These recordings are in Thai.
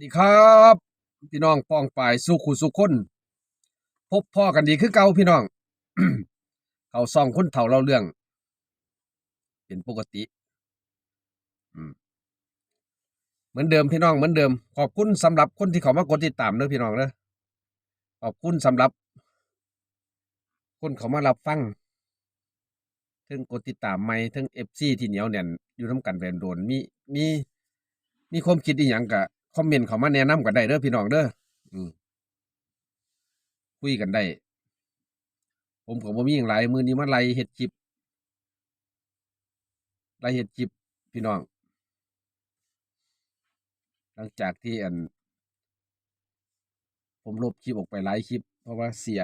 ดีครับพี่น้องป้องปายสุขุสุขคนพบพ่อกันดีคือเก่าพี่น้อง เขาซองคนเถ่าเราเรื่อง เป็นปกติเหมือนเดิมพี่น้องเหมือนเดิม ขอบคุณสำหรับคนที่เขามากดติดตามเด้อพี่น้องเด้อขอบคุณสำหรับ คนเขามารับฟังถึงกดติดตามใหม่ถึงเอฟซีที่เหนียวแน่นอยู่น้ำกันแบนโดนมีมีมีความคิดอีหยังกะ คอมเมนต์เขามาแนะนำกันได้เด้อพี่น้องเด้ออืมคุยกันได้ ผมก็บ่มีอย่างไรมือนี้มาไล่เฮ็ดคลิปไล่เฮ็ดคลิปพี่น้อง หลังจากที่อัน ผมลบคลิปออกไปหลายคลิป เพราะว่าเสีย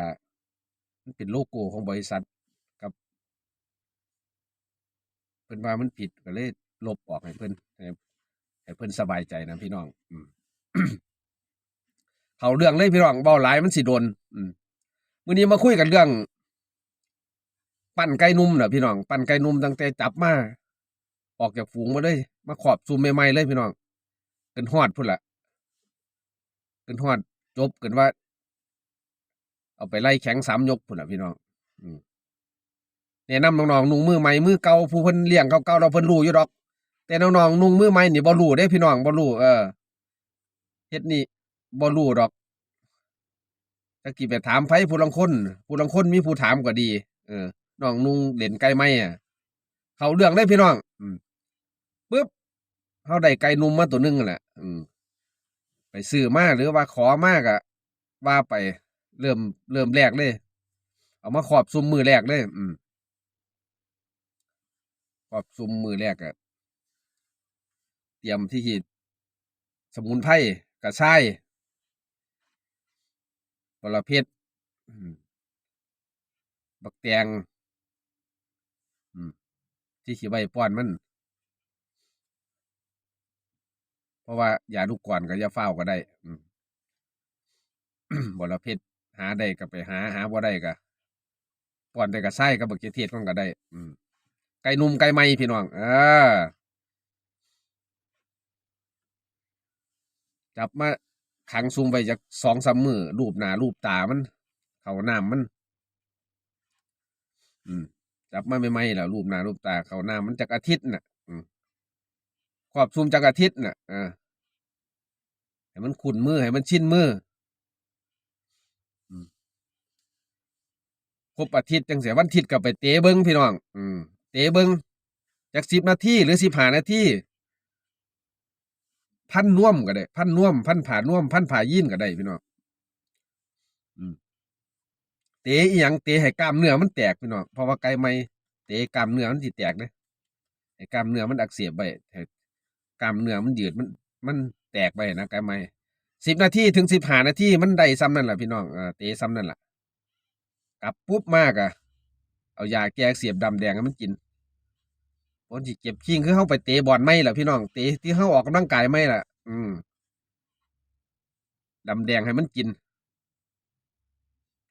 มันเป็นโลโก้ของบริษัทกับเพิ่นว่ามันผิดก็เลยลบออกให้เพิ่น ให้เพิ่นสบายใจนะพี่น้อง อืมเขาเรื่องเลยพี่น้องเบาหลายมันสิโดน อืมมื้อนี้มาคุยกันเรื่อง ปั้นไก่นุ่มน่ะพี่น้อง ปั้นไก่นุ่มตั้งแต่จับมาออกจากฝูงมาเลย มาขอบซูมใหม่ๆเลยพี่น้องเกินฮอดพุ่นละเกินฮอดจบเกินว่า เอาไปไล่แข็งสามยกพุ่นละพี่น้องอืมแนะนำน้องๆนุ่งมือใหม่มือเก่าผู้เพิ่นเลี้ยงเก่าๆเราเพิ่นรู้อยู่ดอก แต่น้องๆนุ่งมือใหม่นี่บ่รู้เด้พี่น้องบ่รู้เออเฮ็ดนี่บ่รู้ดอกตะกี้ไปถามไผผู้ลังคนผู้ลังคนมีผู้ถามก็ดี เออน้องนุ่งเล่นไก่ไหมอะเขาเรื่องได้พี่น้องอืมปึ๊บเฮาได้ไก่นุ่มมาตัวหนึงนั่นแหละอืมไปซื้อมาหรือว่าขอมากอะว่าไปเริ่มเริ่มแรกเลย เอามาขอบซุมมือแรกเลย อืมขอบซุมมือแรกอะ เตรียมที่หีดสมุนไพรกระชายปลเพชรบักแตงที่ขีใบป้อนมัน เพราะว่าอย่าลูกก่อนก็อย่าเฝ้าก็ได้อืมบรเพชรหาได้ก็ไปหา หาบ่ได้ก็ป้อนได้ก็ไส้ก็บักเกเทศก็ได้ไก่นุ่มไก่ไหมพี่น้อง เออ จับมาขังซุ่มไปจากสองสามมือรูปหน้ารูปตามัน เขาน้ำมัน อืมจับมาไม่ไหมแล้วรูปหน้ารูปตาเขาน้ำมันจากอาทิตย์น่ะ อืมขอบซุ่มจากอาทิตย์น่ะอ่าให้มันขุนมือให้มันชินมืออืมครบอาทิตย์จังเสียวันอาทิตย์ก็ไปเตะเบิ้งพี่น้อง อืม เตะเบิ้งจากสิบนาทีหรือสิบห้านาที พันน่วมก็ได้ พันน่วม พันผ่าน่วม พันผ่ายีนก็ได้พี่น้องเตะอีหยังเตะให้กล้ามเนื้อมันแตกพี่น้องเพราะว่าไก่ไม่เตะกล้ามเนื้อมันสิแตกเลยไอ้กล้ามเนื้อมันอักเสบไปให้กล้ามเนื้อมันยืดมัน มันแตกไปนะไก่ไม่สิบนาทีถึงสิบห้านาทีมันได้ซ้ำนั่นแหละพี่น้องเออเตะซ้ำนั่นแหละกลับปุ๊บมากอะเอายาแก้เสียบดำแดงให้มันกิน ผลที่เจ็บขิงคือเข้าไปเตะบอลไม่แหละพี่น้องเตะที่เข้าออกกำลังกายไม่ล่ะ อืมดำแดงให้มันกิน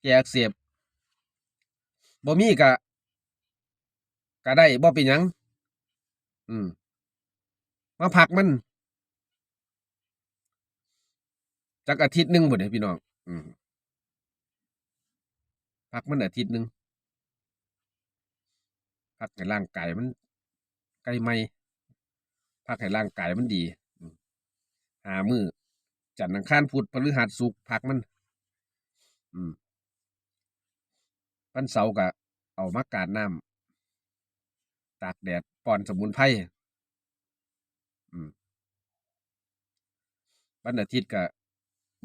แกอักเสียบบ่มีกะก็ได้บ่เป็นหยัง อืม มาพักมันจักอาทิตย์หนึ่งหมดเลยพี่น้อง อืมพักมันอาทิตย์หนึ่งพักให้ร่างกายมัน ไกลไม่พักให้ร่างกายมันดีหามือจันทร์อังคารพุธพฤหัสศุกร์พักมัน อืมวันเสาร์ก็เอามากาดน้ำตากแดดป้อนสมุนไพรวันอาทิตย์ก็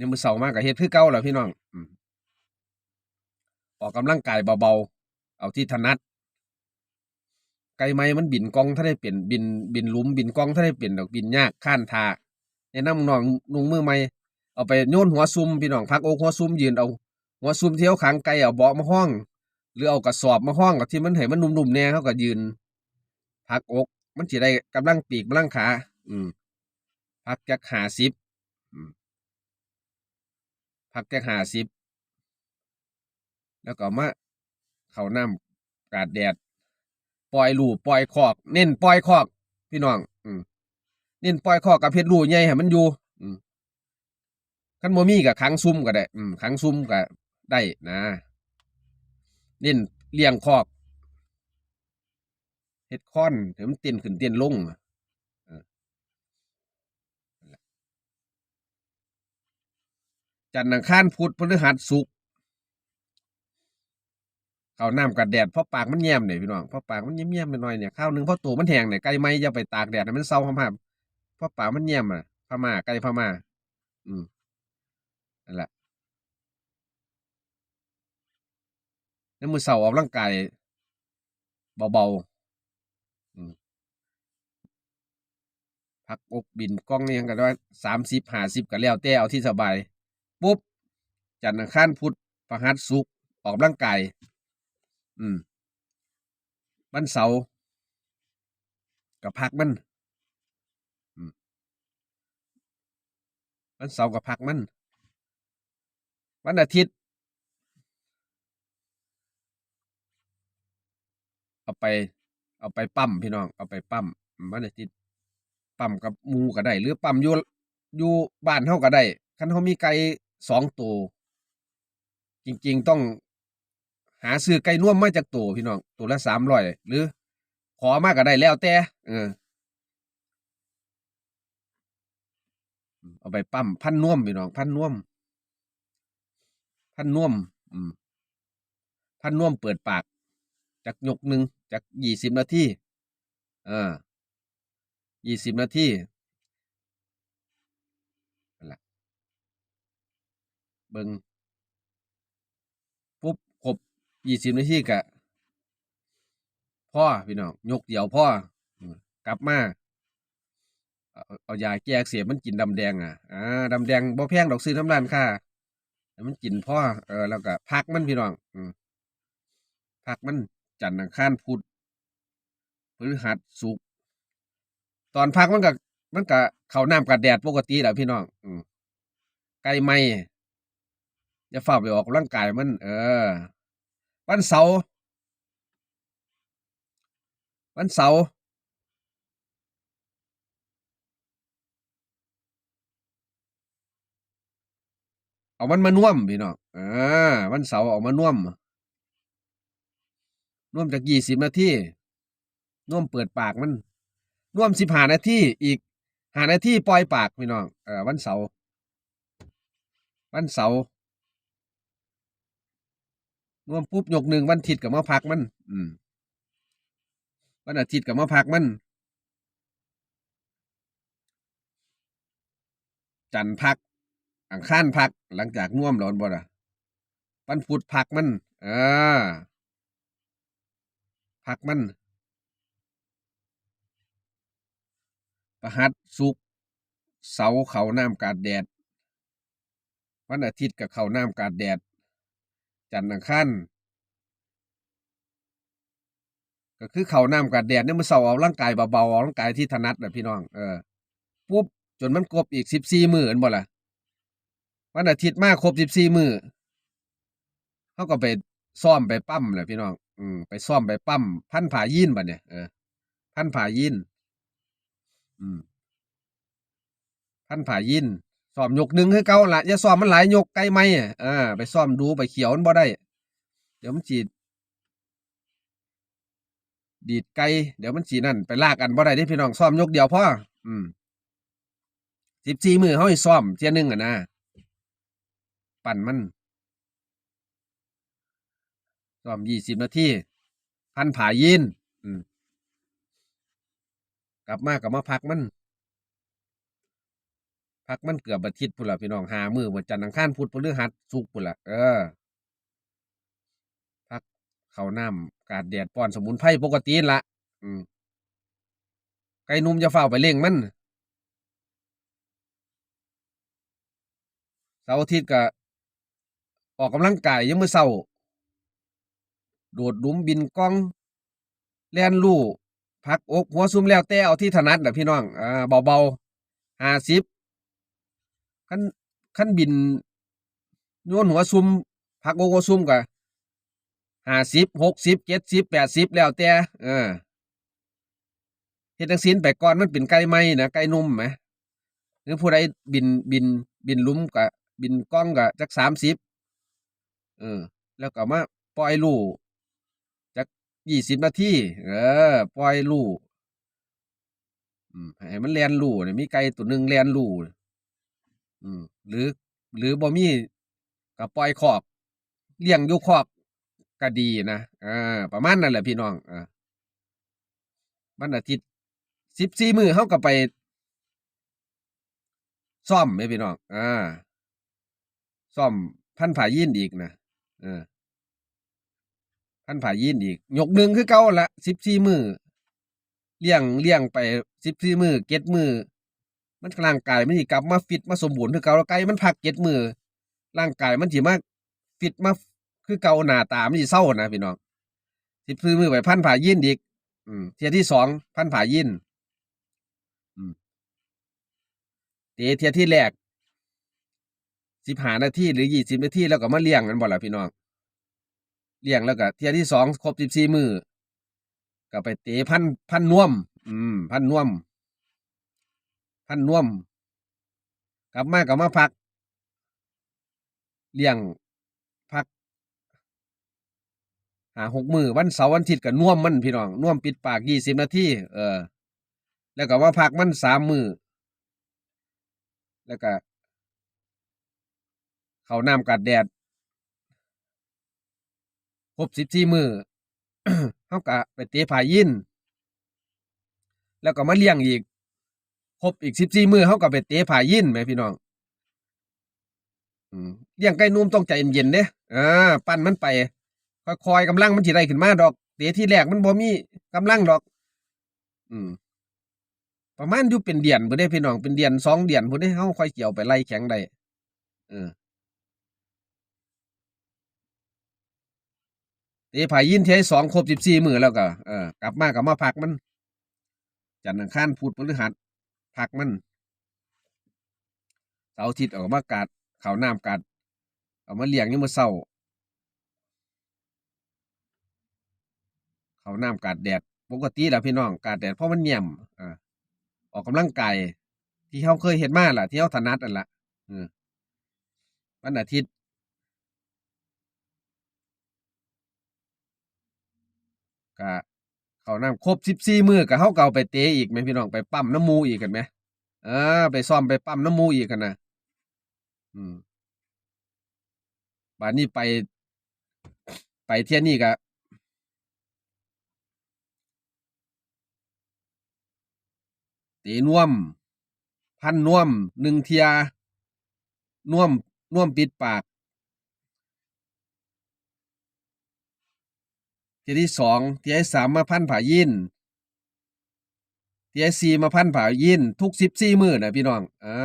ยังมือเสาร์มากก็เฮ็ดคือเก่าแหละพี่น้องอออกกำลังกายเบาๆ เอาที่ถนัด ไก่ไม้มันบินกองถ้าได้เปลี่ยนบินบินลุมบินกองถ้าได้เปลี่ยนดอกบินยากข้านทาแนะนำน้องนุ่งมือใหม่เอาไปโยนหัวซุมพี่น้องพักอกหัวซุมยืนเอาหัวซุมเที่ยวขังไก่เอาเบาะมาห้อง หรือเอากระสอบมาห้องกับที่มันให้มันนุ่มๆแน่เขาก็ยืนพักอกมันสิได้กำลังปีกกำลังขา อืมพักจักหาสิบพักจักหาสิบแล้วก็มาเขาน้ำกาดแดด ปล่อยลูปล่อยคอก เน้นปล่อยคอก พี่น้อง อืมเน้นปล่อยคอกกับเพชรลูใหญ่ให้มันอยู่ อืมคันบ่มีก็ขังซุ่มก็ได้ อืมขังซุ่มก็ได้นะเน้นเลี้ยงคอกเฮ็ดค้อนให้มันเต้นขึ้นเต้นลงจันทร์อังคารพุธพฤหัสศุกร์ ข้าวน้ำกับแดดเพราะปากมันแย้มเนี่ยพี่น้องเพราะปากมันแย้มๆไปหน่อยเนี่ยข้าวหนึ่งเพราะตัวมันแห้งเนี่ยไก่ไม้อย่าไปตากแดดมันเซาหำๆเพราะปากมันแย้มอะพม่าไก่พม่า อืมนั่นแหละแล้วมือเสาออกร่างกายเบาๆอืมพักอกบินกล้องนี่ยังกันว่าสามสิบห้าสิบก็แล้วแต่เอาที่สบาย ปุ๊บ จันทร์อังคารพุทธพฤหัสศุกออกร่างกาย อืมวันเสาร์กับพักมันอืมวันเสาร์กับพักมัน วันอาทิตย์ เอาไป เอาไปปั๊มพี่น้อง เอาไปปั๊มวันอาทิตย์ปั๊มกับมูก็ได้ หรือปั๊มอยู่อยู่บ้านเฮาก็ได้คันเฮามีไก่สองตัวจริง ๆ ต้อง หาซื้อไก่น่วมมาจากตัวพี่น้องตัวละสามร้อยหรือ ขอมากก็ได้แล้วแต่เออเอาไปปั๊มพันน่วมพี่น้องพันน่วม พันน่วม อืมพันน่วมเปิดปาก จากยกหนึ่งจากยี่สิบนาทีเออยี่สิบนาทีนั่นแหละเบิงปุ๊บครบ ยี่สิบนาทีกะพ่อพี่น้องยกเดี่ยวพ่อกลับมาเอายาแก้เสียมันกินดำแดงอะอ่าดำแดงบ่แพงดอกซื้อน้ำร้านค่ะให้มันกินพ่อเออแล้วก็พักมันพี่น้องอืมพักมันจันทร์อังคารพุธพฤหัสศุกตอนพักมันก็มันก็เข้าน้ำกับแดดปกติแหละพี่น้องอืมไก่ไมอย่าฝ้าไปออกกำลังกายมัน เออ วันเสาร์วันเสาร์เอามันมาน่วมพี่น้องอ่าวันเสาร์เอามาน่วมน่วมจากยี่สิบนาทีน่วมเปิดปากมันน่วมสิบห้านาทีอีกห้านาทีปล่อยปากพี่น้องเออวันเสาร์วันเสาร์ น่วมปุ๊บยกหนึ่งวันอาทิตย์กับมาพักมัน อืม วันอาทิตย์กับมาพักมัน จันทร์พัก อังคารพัก หลังจากน่วมแล้วบ่ล่ะวันพุธพักมันเอ่าพักมันประหัสสุกเสาเขาน้ำกาดแดด วันอาทิตย์กับเขาน้ำกาดแดด จันทร์อังคารก็คือเขาน้ำกาดแดดเนี่ยมันเสาเอาร่างกายเบาๆเอาร่างกายที่ถนัดนะพี่น้องเออปุ๊บจนมันครบอีกสิบสี่มือเห็นบ่ล่ะวันอาทิตย์มาครบสิบสี่มือเขาก็ไปซ่อมไปปั้มแหละพี่น้อง อืมไปซ่อมไปปั้มพันผายีนบัดเนี่ยเออพันผายีนอืมพันผายีน ซ่อมยกหนึ่งคือเก่าละอย่าซ่อมมันหลายยกไกลไหมอะอ่าไปซ่อมดูไปเขียวมันบ่ได้ เดี๋ยวมันจีดดีดไกลเดี๋ยวมันจีนั่นไปลากกันบ่ได้เด้พี่น้องซ่อมยกเดียวพออืมสิบสี่มือเขาให้ซ่อมเทียนึงอะนะปั่นมันซ่อมยี่สิบนาทีพันผายินอืมกลับมากลับมาพักมัน พักมันเกือบอาทิตย์พุ่นละพี่น้องหามือวันจันทร์อังคารพุธพฤหัสศุกพุ่นละเออพักเขาน้ำกาดแดดป้อนสมุนไพรปกตินั่นละอืมไก่นุ่มจะเฝ้าไปเล่งมันเสาร์อาทิตย์ก็ออกกำลังกายยังมือเศร้าโดดหลุมบินกล้องแล่นลู่พักอกหัวซุ่มแล้วแต่เอาที่ถนัดนะพี่น้องอ่าเบาๆห้าสิบ ขั้นขั้นบินโยนหัวซุ่มพักอกหัวซุ่มก็ห้าสิบหกสิบเจ็ดสิบแปดสิบแล้วแต่เออเฮ็ดจังซีนไปก่อนมันเป็นไก่ไหมนะไก่นุ่มไหมหรือผู้ใดบินบินบินลุมก็บินกล้องก็จักสามสิบเออ แล้วก็มาปล่อยลูกจักยี่สิบนาทีเออปล่อยลูกอืมให้มันเรียนรู้เนี่ยมีไก่ตัวหนึ่งเรียนรู้ อืม หรือ หรือบ่มีก็ปล่อยคอกเลี้ยงอยู่คอกก็ดีนะอ่าประมาณนั้นแหละพี่น้องอ่าวันอาทิตย์สิบสี่มือเขาก็ไปซ่อมไหมพี่น้องอ่าซ่อมพันผายินอีกนะเออพันผายินอีกยกหนึ่งคือเก่าละสิบสี่มือเลี้ยงเลี้ยงไปสิบสี่มือเก็ดมือ มันร่างกายมันสิกลับมาฟิตมาสมบูรณ์คือเก่าแล้วไก่มันพักเก็ดมือร่างกายมันสิมาฟิตมาคือเก่าหน้าตามันสิเศร้านะพี่น้องสิบสี่มือไปพันผ่ายินอีก อืมเทียที่สองพันผ่ายินอืมเตะเทียที่แรกสิบหานาทีหรือยี่สิบนาทีแล้วก็มาเลี้ยงกันบ่ล่ะพี่น้องเลี้ยงแล้วก็เทียที่สองครบสิบสี่มือก็ไปเตะพันพันน่วม อืม พันน่วม พันน่วม กลับมาก็มาพัก เลี้ยงพัก หาหกมือวันเสาร์วันอาทิตย์ก็น่วมมันพี่น้องน่วมปิดปากยี่สิบนาทีเออ แล้วก็มาพักมันสามมือแล้วก็เขาน้ำกัดแดดครบสิบสี่มือเขากะไปเตะผายิน แล้วก็มาเลี้ยงอีก ครบอีกสิบสี่มือเขาก็ไปเตะผายินไหมพี่น้องอืมเลี้ยงไก่นุ่มต้องใจเย็นๆเด้อ่าปั้นมันไปค่อยๆกำลังมันสิได้ขึ้นมาดอกเตะที่แรกมันบ่มีกำลังดอก อืม ประมาณอยู่เป็นเดือนพุ่นเด้พี่น้องเป็นเดือนสองเดือนพุ่นเด้เฮาค่อยเกี่ยวไปไล่แข็งได้เออเตะผายินเทยสองครบสิบสี่มือแล้วก็เออกลับมากับมาพักมัน จันทร์อังคารพุธพฤหัส พักมันเสาร์อาทิตย์ออกมากาดเขาน้ำกัดเอามาเลี้ยงนี่มาเศร้าเขาน้ำกัดแดดปกติแหละพี่น้องกาดแดดเพราะมันเยี่ยมอ่าออกกำลังกายที่เขาเคยเห็นมาล่ะ ที่เขาถนัดนั่นละวันอาทิตย์ก็ เขานำครบสิบสี่มือก็เขาเก็เอาไปเตะอีกไหมพี่น้องไปปั๊มน้ำมูอีกกันไหมเออไปซ่อมไปปั๊มน้ำมูอีกกันนะอืมบานนี้ไป ไปเที่ยนี่ก็เตะน่วม พันน่วมหนึ่งเทียน่วมน่วมปิดปาก ทีที่สองทีที่สามมาพันผ่ายินทีที่สี่มาพันผ่ายินทุกสิบสี่มือนะพี่น้องอ่า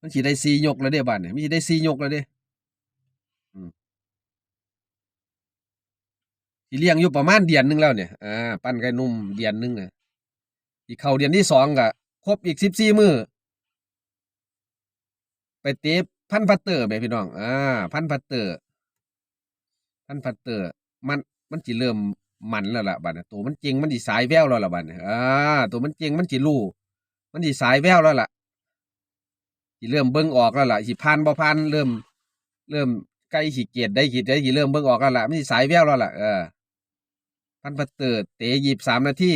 มันสีได้สี่ยกแล้วเด้บ้านเนี่ยมันสีได้สี่ยกแล้วเด้อืมที่เลี้ยงอยู่ประมาณเดือนหนึงแล้วเนี่ย อ่า ปั้นไก่นุ่มเดือนหนึงอะอีกเข้าเดือนที่สองก็ครบอีกสิบสี่มือ ไปเตะพันพัตเตอร์แม่พี่น้อง อ่า พันพัตเตอร์ พันพัตเตอร์ มันมันจิเริ่มมันแล้วล่ะบัดนี้ตัวมันจริงมันสิสายแววแล้วล่ะบัดนี้อ่าตัวมันจริงมันสิรู้มันสิสายแววแล้วล่ะสิเริ่มเบิ่งออกแล้วล่ะสิผ่านบ่ผ่านเริ่ม เริ่มใกล้สิเกียดได้ขีดได้สิเริ่มเบิ่งออกแล้วล่ะมันสิสายแววแล้วล่ะเออพันพัตเตอร์เตะยีบสามนาที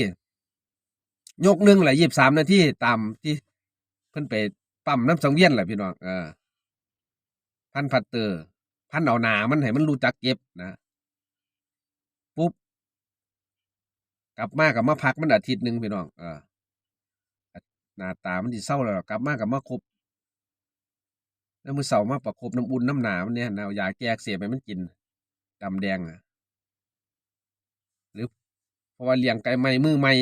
ยกหนึ่งแหละยีบสามนาทีตามที่เพิ่นไปปั๊มน้ำสังเวียนแหละพี่น้องเออพันพัตเตอร์ พันเอาหนามันให้มันรู้จักเก็บนะปุ๊บกลับมากับมาพักมันอาทิตย์หนึ่งพี่น้องเออหน้าตามันสิเศร้าแล้วกลับมากับมาครบแล้วมือเสามาประคบน้ำอุ่นน้ำหนามันเนี่ยนะอายาแก้เสียไปมันกินดำแดงอะหรือเพราะว่าเลี้ยงไก่ใหม่มือใหม่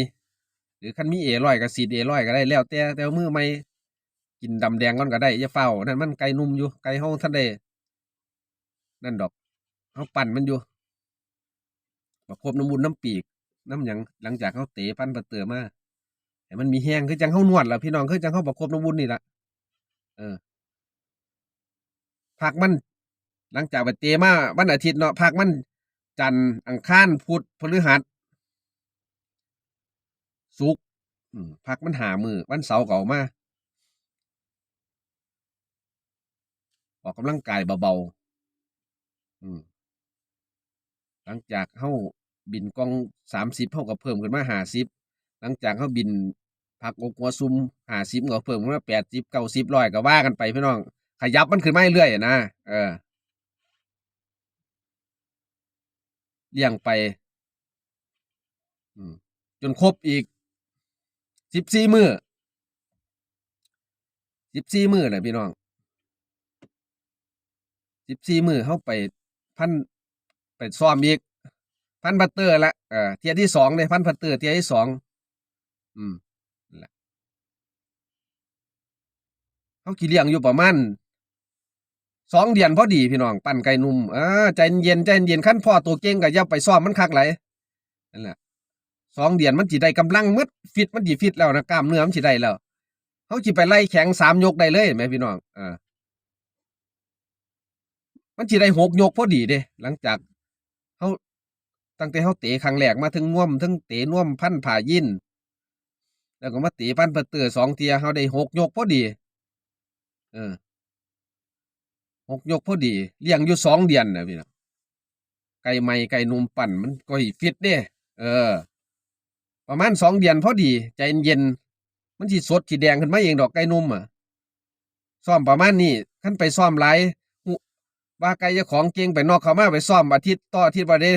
หรือคันมีเอร้อยกับสีเอร้อยก็ได้แล้วแต่แต่ว่ามือใหม่กินดำแดงก่อนก็ได้อย่าเฝ้านั่นมันไก่นุ่มอยู่ไก่ห้องท่านได้ นั่นดอกเขาปั่นมันอยู่ประคบน้ำบุญน้ำปีก น้ำหยังหลังจากเขาเตะพันประเตือมาให้มันมีแห้งคือจังเขานวดแล่ะพี่น้องคือจังเขาประคบน้ำบุญนี่ละเออพักมัน หลังจากไปเตะมาวันอาทิตย์เนาะพักมัน จันทร์อังคารพุธพฤหัสศุกอืมผักมันหามือวันเสาร์เก่ามาออกกำลังกายเบาๆ อืม หลังจากเฮาบินกองสามสิบเฮาก็เพิ่มขึ้นมาห้าสิบหลังจากเฮาบินพักอกหัวซุ่มห้าสิบก็เพิ่มขึ้นมาแปดสิบเก้าสิบร้อยก็ว่ากันไปพี่น้อง ขยับมันขึ้นมาเรื่อยนะเออเลี้ยงไปจนครบอีกสิบสี่มือสิบสี่มือเลยพี่น้องสิบสี่มือเข้าไป พันไปซ้อมอีก พันพัตเตอร์ละเออเทียที่สองเลยพันพัตเตอร์เทียที่สองอืมนั่แหละเขากี่เลี้ยงอยู่ประมาณสองเดือนพอดีพี่น้องปั่นไก่นุ่มเออใจเย็นใจเย็นขั้นพ่อตัวเก่งก็ย่าไปซ้อมมันคักไหลนั่นแหละสองเดือนมันจีได้กำลังมืดฟิตมันจีฟิตแล้วนะกล้ามเนื้อมันจีได้แล้วเขาจีไปไล่แข็งสามยกได้เลยไหมพี่น้องเออ มันจีได้หกยกพอดีเด้ หลังจากเขาตั้งแต่เขาเตะครั้งแรกมาถึงน่วมถึงเตะน่วมพันผ่ายินแล้วก็มาเตะพันประเตือสองเทียเขาได้หกยกพอดี เออหกยกพอดีเลี้ยงอยู่สองเดือนนะพี่น้องไก่ไม่ไก่นุ่มปั่นมันก็อีฟิตเด้ เออ ประมาณสองเดือนพอดี ใจเย็นๆมันสีสดสีแดงขึ้นมาเองดอกไก่นุ่มอะ ซ้อมประมาณนี้ขั้นไปซ้อมหล ว่าไก่เจ้าของเก่งไปนอกเขามาไปซ้อมอาทิตย์ต่ออาทิตย์ว่าเด้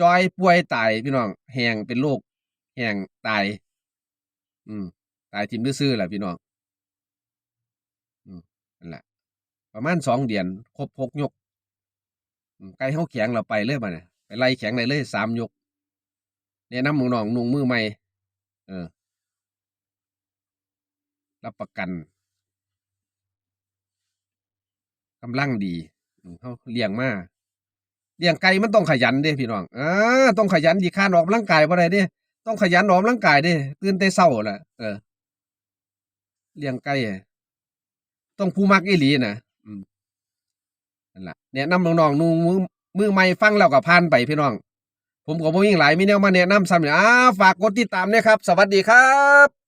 จอยป่วยตายพี่น้องแหงเป็นโรคแหงตาย อืม ตายทิมซื่อๆแหละพี่น้อง อืมนั่นแหละประมาณสองเดือนครบหกยกไก่เขาแข็งเราไปเลยมาเนี่ยไปไล่แข็งเลยเลยสามยกแนะนำมือน้องนุ่งมือใหม่ เออ รับประกัน กำลังดีเขาเลี้ยงมาเลี้ยงไก่มันต้องขยันเด้พี่น้องอ่าต้องขยันดีข้านออกกำลังกายบ่ได้เด้ ต้องขยันออกกำลังกายเด้ ตื่นแต่เช้าล่ะ เออเลี้ยงไก่อะต้องผู้มักอีหลีนะอืมนั่นล่ะแนะนำน้องๆนุ่งมือมือใหม่ฟังแล้วก็ผ่านไปพี่น้อง ผมก็บ่มีหลายมีแนวมาแนะนำซ้ำเนี่ยอ้าฝากกดติดตามนะครับ สวัสดีครับ